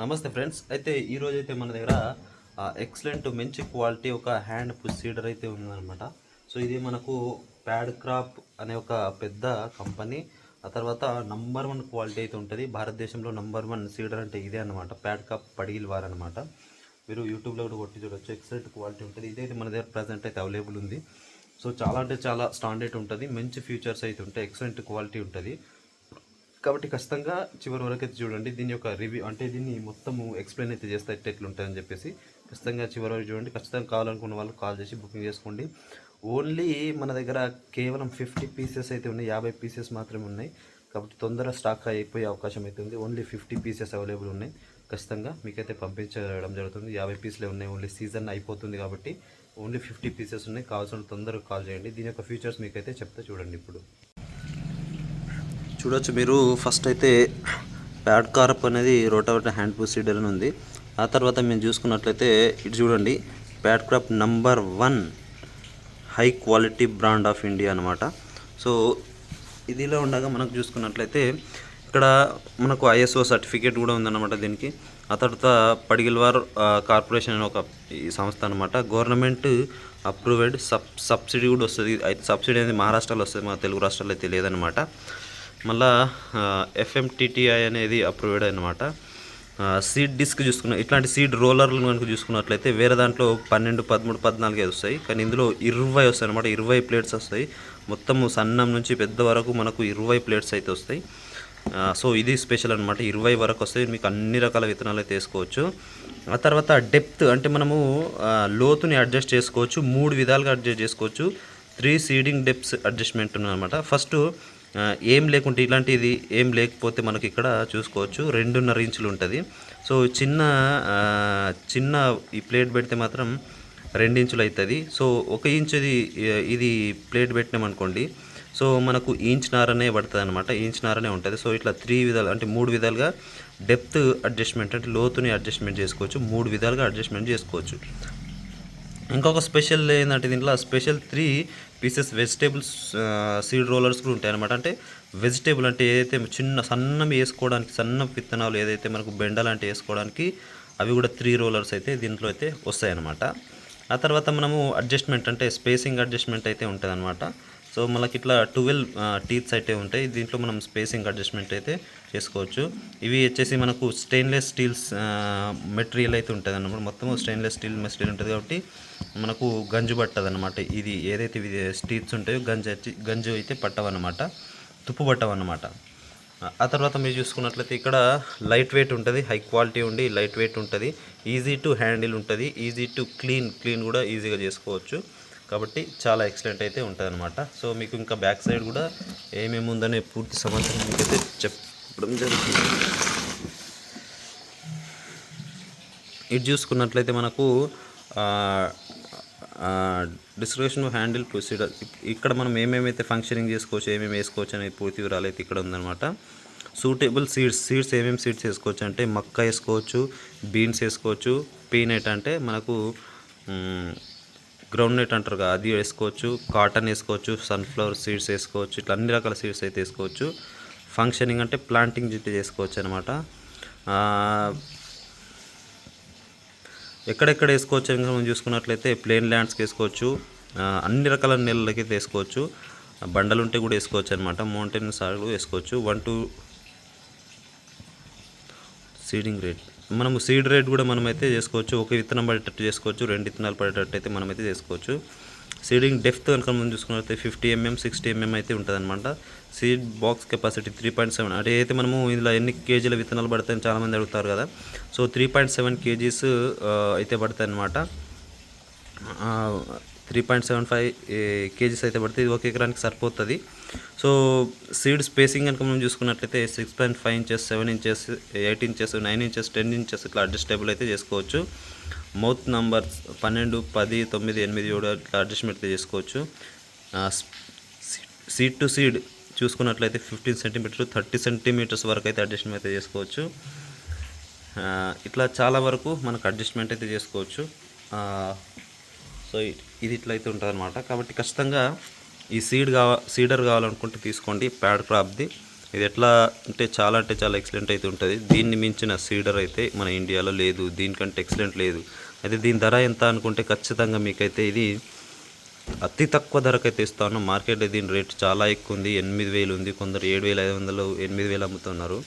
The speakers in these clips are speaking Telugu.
నమస్తే ఫ్రెండ్స్. అయితే ఈరోజు అయితే మన దగ్గర ఎక్సలెంట్ మంచి క్వాలిటీ ఒక హ్యాండ్ పుష్ సీడర్ అయితే ఉందన్నమాట. సో ఇది మనకు ప్యాడ్ క్రాప్ అనే ఒక పెద్ద కంపెనీ ఆ తర్వాత నంబర్ వన్ క్వాలిటీ అయితే ఉంటుంది. భారతదేశంలో నంబర్ వన్ సీడర్ అంటే ఇదే అనమాట ప్యాడ్ క్రాప్ పడిగిల్ వార్ అనమాట మీరు యూట్యూబ్లో కూడా కొట్టి చూడొచ్చు. ఎక్సలెంట్ క్వాలిటీ ఉంటుంది. ఇదైతే మన దగ్గర ప్రజెంట్ అయితే అవైలబుల్ ఉంది. సో చాలా అంటే చాలా స్టాండర్డ్ ఉంటుంది. మంచి ఫీచర్స్ అయితే ఉంటాయి. ఎక్సలెంట్ క్వాలిటీ ఉంటుంది. కాబట్టి ఖచ్చితంగా చివరి వరకు అయితే చూడండి. దీని యొక్క రివ్యూ అంటే దీన్ని మొత్తము ఎక్స్ప్లెయిన్ అయితే చేస్తే ఎట్లా ఉంటాయని చెప్పేసి ఖచ్చితంగా చివరి వరకు చూడండి. ఖచ్చితంగా కావాలనుకున్న వాళ్ళు కాల్ చేసి బుకింగ్ చేసుకోండి. ఓన్లీ మన దగ్గర కేవలం ఫిఫ్టీ పీసెస్ అయితే ఉన్నాయి. యాభై పీసెస్ మాత్రమే ఉన్నాయి. కాబట్టి తొందరగా స్టాక్ అయిపోయే అవకాశం అయితే ఉంది. ఓన్లీ ఫిఫ్టీ పీసెస్ అవైలబుల్ ఉన్నాయి. ఖచ్చితంగా మీకైతే పంపించడం జరుగుతుంది. యాభై పీసులే ఉన్నాయి. ఓన్లీ సీజన్ అయిపోతుంది కాబట్టి ఓన్లీ ఫిఫ్టీ పీసెస్ ఉన్నాయి. కావాల్సిన తొందరగా కాల్ చేయండి. దీని యొక్క ఫీచర్స్ మీకైతే చెప్తే చూడండి ఇప్పుడు. చూడొచ్చు. మీరు ఫస్ట్ అయితే ప్యాడ్ కార్ప్ అనేది రోటావేటర్ హ్యాండ్ ప్రొసీడర్ అని ఉంది. ఆ తర్వాత మేము చూసుకున్నట్లయితే ఇటు చూడండి. Pad crop number one high quality brand of India అనమాట సో ఇదిలో ఉండగా మనకు చూసుకున్నట్లయితే ఇక్కడ మనకు ఐఎస్ఓ సర్టిఫికేట్ కూడా ఉందన్నమాట దీనికి. ఆ తర్వాత పడిగిల్వార్ కార్పొరేషన్ అనే ఒక ఈ సంస్థ అనమాట గవర్నమెంట్ అప్రూవ్డ్ సబ్ సబ్సిడీ కూడా వస్తుంది. అయితే సబ్సిడీ అనేది మహారాష్ట్రలో వస్తుంది మా తెలుగు రాష్ట్రాల్లో అయితే లేదనమాట మళ్ళా ఎఫ్ఎంటిటిఐ అనేది అప్రూవ్డ్ అనమాట సీడ్ డిస్క్ చూసుకున్న ఇట్లాంటి సీడ్ రోలర్లు కనుక చూసుకున్నట్లయితే వేరే దాంట్లో పన్నెండు పదమూడు పద్నాలుగు ఐదు వస్తాయి. కానీ ఇందులో ఇరవై వస్తాయి అనమాట ఇరవై ప్లేట్స్ వస్తాయి. మొత్తము సన్నం నుంచి పెద్ద వరకు మనకు ఇరవై ప్లేట్స్ అయితే వస్తాయి. సో ఇది స్పెషల్ అనమాట ఇరవై వరకు వస్తాయి. మీకు అన్ని రకాల విత్తనాలు అయితే వేసుకోవచ్చు. ఆ తర్వాత డెప్త్ అంటే మనము లోతుని అడ్జస్ట్ చేసుకోవచ్చు. మూడు విధాలుగా అడ్జస్ట్ చేసుకోవచ్చు. త్రీ సీడింగ్ డెప్స్ అడ్జస్ట్మెంట్ ఉన్నదన్నమాట ఫస్ట్ ఏం లేకుంటే ఇలాంటిది ఏం లేకపోతే మనకి ఇక్కడ చూసుకోవచ్చు. రెండున్నర ఇంచులు ఉంటుంది. సో చిన్న చిన్న ఈ ప్లేట్ పెడితే మాత్రం రెండు ఇంచులు అవుతుంది సో ఒక ఇంచుది ఇది ప్లేట్ పెట్టినామనుకోండి సో మనకు ఇంచ్ నారనే పడుతుంది అనమాట ఇంచ్ నారనే ఉంటుంది. సో ఇట్లా త్రీ విధాలు అంటే మూడు విధాలుగా డెప్త్ అడ్జస్ట్మెంట్ అంటే లోతుని అడ్జస్ట్మెంట్ చేసుకోవచ్చు. మూడు విధాలుగా అడ్జస్ట్మెంట్ చేసుకోవచ్చు. ఇంకొక స్పెషల్ ఏంటంటే దీంట్లో special three pieces vegetables seed rollers కూడా ఉంటాయి అనమాట అంటే వెజిటేబుల్ అంటే ఏదైతే చిన్న సన్నం వేసుకోవడానికి సన్న విత్తనాలు ఏదైతే మనకు బెండ లాంటివి వేసుకోవడానికి అవి కూడా త్రీ రోలర్స్ అయితే దీంట్లో అయితే వస్తాయన్నమాట. ఆ తర్వాత మనము అడ్జస్ట్మెంట్ అంటే స్పేసింగ్ అడ్జస్ట్మెంట్ అయితే ఉంటుంది సో మనకి ఇట్లా ట్వెల్వ్ టీత్స్ అయితే ఉంటాయి. దీంట్లో మనం స్పేసింగ్ అడ్జస్ట్మెంట్ అయితే చేసుకోవచ్చు. ఇవి వచ్చేసి మనకు స్టెయిన్లెస్ స్టీల్స్ మెటీరియల్ అయితే ఉంటుంది అన్నమాట మొత్తం స్టెయిన్లెస్ స్టీల్ మెటీరియల్ ఉంటుంది కాబట్టి మనకు గంజు పట్టదు అనమాట ఇది ఏదైతే ఇవి స్టీల్స్ ఉంటాయో గంజు వచ్చి గంజు అయితే పట్టవన్నమాట. తుప్పు పట్టవన్నమాట. ఆ తర్వాత మీరు చూసుకున్నట్లయితే ఇక్కడ లైట్ వెయిట్ ఉంటుంది హై క్వాలిటీ ఉండి లైట్ వెయిట్ ఉంటుంది ఈజీ టు హ్యాండిల్ ఉంటుంది ఈజీ టు క్లీన్ క్లీన్ కూడా ఈజీగా చేసుకోవచ్చు. కాబట్టి చాలా ఎక్సలెంట్ అయితే ఉంటుంది అనమాట సో మీకు ఇంకా బ్యాక్ సైడ్ కూడా ఏమేమి ఉందనే పూర్తి సమాచారం మీకైతే చెప్పడం జరుగుతుంది. ఇది చూసుకున్నట్లయితే మనకు డిస్క్రిప్షన్ హ్యాండిల్ ప్రొసీడర్ ఇక్కడ మనం ఏమేమైతే ఫంక్షనింగ్ చేసుకోవచ్చు ఏమేమి వేసుకోవచ్చు అనే పూర్తి వివరాలు అయితే ఇక్కడ ఉందన్నమాట. సూటబుల్ సీడ్స్ సీడ్స్ ఏమేమి సీడ్స్ వేసుకోవచ్చు అంటే మక్క వేసుకోవచ్చు బీన్స్ వేసుకోవచ్చు పీనట్ అంటే మనకు గ్రౌండ్ నెట్ అంటారు కదా అది వేసుకోవచ్చు కాటన్ వేసుకోవచ్చు సన్ఫ్లవర్ సీడ్స్ వేసుకోవచ్చు ఇట్లా అన్ని రకాల సీడ్స్ అయితే వేసుకోవచ్చు. ఫంక్షనింగ్ అంటే ప్లాంటింగ్ జిట్టి చేసుకోవచ్చు అనమాట ఎక్కడెక్కడ వేసుకోవచ్చు అని మనం చూసుకున్నట్లయితే ప్లేన్ ల్యాండ్స్కి వేసుకోవచ్చు. అన్ని రకాల నెలలకి అయితే వేసుకోవచ్చు. బండలుంటే కూడా వేసుకోవచ్చు అనమాట మౌంటైన్ సాగు వేసుకోవచ్చు. One two seeding rate. మనము సీడ్ రేట్ కూడా మనమైతే చేసుకోవచ్చు. ఒక విత్తనం పడేటట్టు చేసుకోవచ్చు. రెండు విత్తనాలు పడేటట్టు అయితే మనమైతే చేసుకోవచ్చు. సీడింగ్ డెప్త్ కనుక మనం చూసుకున్నట్లయితే ఫిఫ్టీ ఎంఎం సిక్స్టీ ఎంఎం అయితే ఉంటుందన్నమాట. Seed box capacity three point seven. అంటే అయితే మనము ఇందులో ఎన్ని కేజీల విత్తనాలు పడతాయని చాలామంది అడుగుతారు కదా. So three point seven kgs అయితే పడతాయి అన్నమాట three point seven five kgs అయితే పడితే ఇది ఒక ఎకరానికి సరిపోతుంది. సో సీడ్ స్పేసింగ్ కనుక మనం చూసుకున్నట్లయితే six point five inches seven inches eight inches nine inches ten inches ఇట్లా అడ్జస్టేబుల్ అయితే చేసుకోవచ్చు. మౌత్ నంబర్స్ పన్నెండు పది తొమ్మిది ఎనిమిది ఏడు ఇట్లా అడ్జస్ట్మెంట్ అయితే చేసుకోవచ్చు. సీడ్ టు సీడ్ చూసుకున్నట్లయితే ఫిఫ్టీన్ సెంటీమీటర్ థర్టీ సెంటీమీటర్స్ వరకు అయితే అడ్జస్ట్మెంట్ అయితే చేసుకోవచ్చు. ఇట్లా చాలా వరకు మనకు అడ్జస్ట్మెంట్ అయితే చేసుకోవచ్చు. సో ఇది ఇట్లా అయితే ఉంటుంది అనమాట కాబట్టి ఖచ్చితంగా ఈ సీడ్ కావా సీడర్ కావాలనుకుంటే తీసుకోండి ప్యాడ్ క్రాప్ది ఇది ఎట్లా అంటే చాలా అంటే చాలా ఎక్సలెంట్ అయితే ఉంటుంది. దీన్ని మించిన సీడర్ అయితే మన ఇండియాలో లేదు దీనికంటే ఎక్సలెంట్ లేదు. అయితే దీని ధర ఎంత అనుకుంటే ఖచ్చితంగా మీకైతే ఇది అతి తక్కువ ధరకైతే ఇస్తాను. మార్కెట్లో దీని రేట్ చాలా ఎక్కువ ఉంది ఎనిమిది వేలు ఉంది కొందరు ఏడు వేల ఐదు వందలు ఎనిమిది వేలు అమ్ముతున్నారు.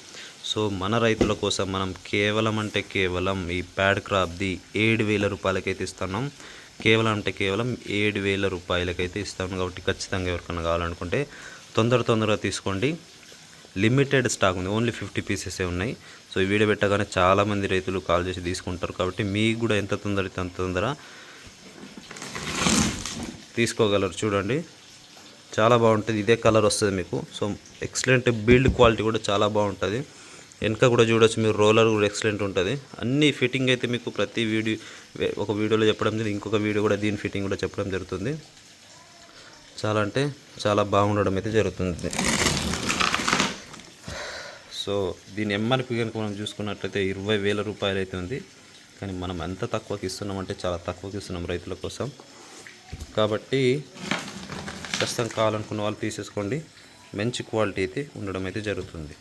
సో మన రైతుల కోసం మనం కేవలం అంటే కేవలం ఈ ప్యాడ్ క్రాప్ది ఏడు వేల రూపాయలకైతే ఇస్తున్నాం. కేవలం అంటే కేవలం ఏడు వేల రూపాయలకైతే ఇస్తాను కాబట్టి ఖచ్చితంగా ఎవరికైనా కావాలనుకుంటే తొందర తొందరగా తీసుకోండి. లిమిటెడ్ స్టాక్ ఉంది. ఓన్లీ ఫిఫ్టీ పీసెసే ఉన్నాయి. సో ఈ వీడియో పెట్టగానే చాలామంది రైతులు కాల్ చేసి తీసుకుంటారు కాబట్టి మీకు కూడా ఎంత తొందర అంత తొందర తీసుకోగలరు చూడండి. చాలా బాగుంటుంది. ఇదే కలర్ వస్తుంది మీకు. సో ఎక్సలెంట్ బిల్డ్ క్వాలిటీ కూడా చాలా బాగుంటుంది. వెనక కూడా చూడొచ్చు మీరు రోలర్ కూడా ఎక్సలెంట్ ఉంటుంది. అన్ని ఫిట్టింగ్ అయితే మీకు ప్రతి వీడియో ఒక వీడియోలో చెప్పడం జరిగింది ఇంకొక వీడియో కూడా దీని ఫిట్టింగ్ కూడా చెప్పడం జరుగుతుంది. చాలా అంటే చాలా బాగుండడం అయితే జరుగుతుంది. సో దీని ఎంఆర్పి కనుక మనం చూసుకున్నట్లయితే ఇరవై వేల రూపాయలు అయితే ఉంది. కానీ మనం ఎంత తక్కువకి ఇస్తున్నామంటే చాలా తక్కువకి ఇస్తున్నాం రైతుల కోసం. కాబట్టి ప్రస్తుతం కావాలనుకున్న వాళ్ళు తీసేసుకోండి. మంచి క్వాలిటీ అయితే ఉండడం అయితే జరుగుతుంది.